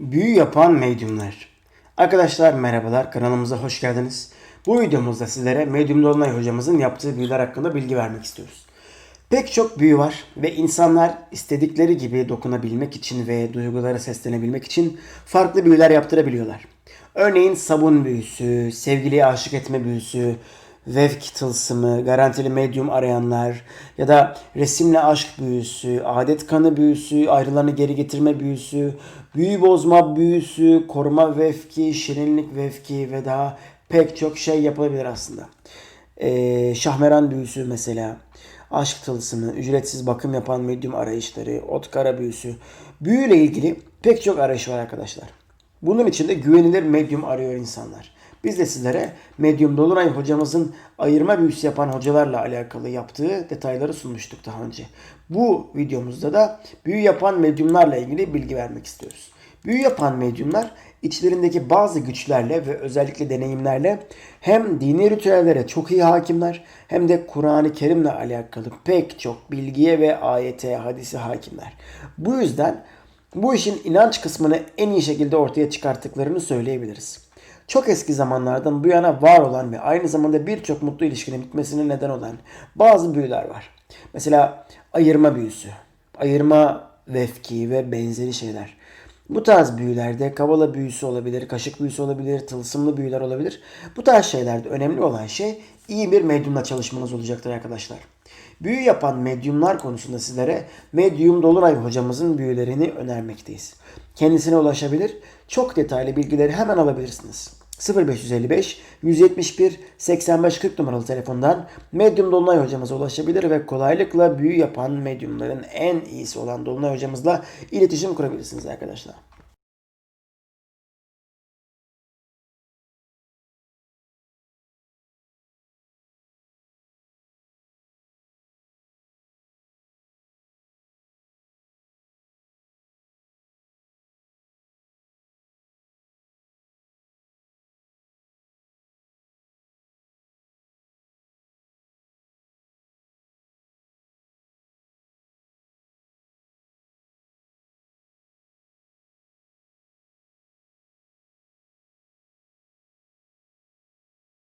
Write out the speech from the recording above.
Büyü yapan medyumlar. Arkadaşlar merhabalar kanalımıza hoş geldiniz. Bu videomuzda sizlere Medyum Dolunay hocamızın yaptığı büyüler hakkında bilgi vermek istiyoruz. Pek çok büyü var ve insanlar istedikleri gibi dokunabilmek için ve duygulara seslenebilmek için farklı büyüler yaptırabiliyorlar. Örneğin sabun büyüsü, sevgiliye aşık etme büyüsü, vevk tılsımı, garantili medyum arayanlar ya da resimle aşk büyüsü, adet kanı büyüsü, ayrılarını geri getirme büyüsü, büyü bozma büyüsü, koruma vefki, şirinlik vefki ve daha pek çok şey yapılabilir aslında. Ee, şahmeran büyüsü mesela, aşk tılsımı, ücretsiz bakım yapan medyum arayışları, ot kara büyüsü. Büyüyle ilgili pek çok arayış var arkadaşlar. Bunun için de güvenilir medyum arıyor insanlar. Biz de sizlere Medyum Dolunay hocamızın ayırma büyüsü yapan hocalarla alakalı yaptığı detayları sunmuştuk daha önce. Bu videomuzda da büyü yapan medyumlarla ilgili bilgi vermek istiyoruz. Büyü yapan medyumlar içlerindeki bazı güçlerle ve özellikle deneyimlerle hem dini ritüellere çok iyi hakimler hem de Kur'an-ı Kerim'le alakalı pek çok bilgiye ve ayete, hadise hakimler. Bu yüzden bu işin inanç kısmını en iyi şekilde ortaya çıkarttıklarını söyleyebiliriz. Çok eski zamanlardan bu yana var olan ve aynı zamanda birçok mutlu ilişkinin bitmesine neden olan bazı büyüler var. Mesela ayırma büyüsü, ayırma vefki ve benzeri şeyler. Bu tarz büyülerde kavala büyüsü olabilir, kaşık büyüsü olabilir, tılsımlı büyüler olabilir. Bu tarz şeylerde önemli olan şey iyi bir medyumla çalışmanız olacaktır arkadaşlar. Büyü yapan medyumlar konusunda sizlere Medyum Dolunay hocamızın büyülerini önermekteyiz. Kendisine ulaşabilir, çok detaylı bilgileri hemen alabilirsiniz. 0555 171 85 40 numaralı telefondan Medyum Dolunay hocamıza ulaşabilir ve kolaylıkla büyü yapan medyumların en iyisi olan Dolunay hocamızla iletişim kurabilirsiniz arkadaşlar.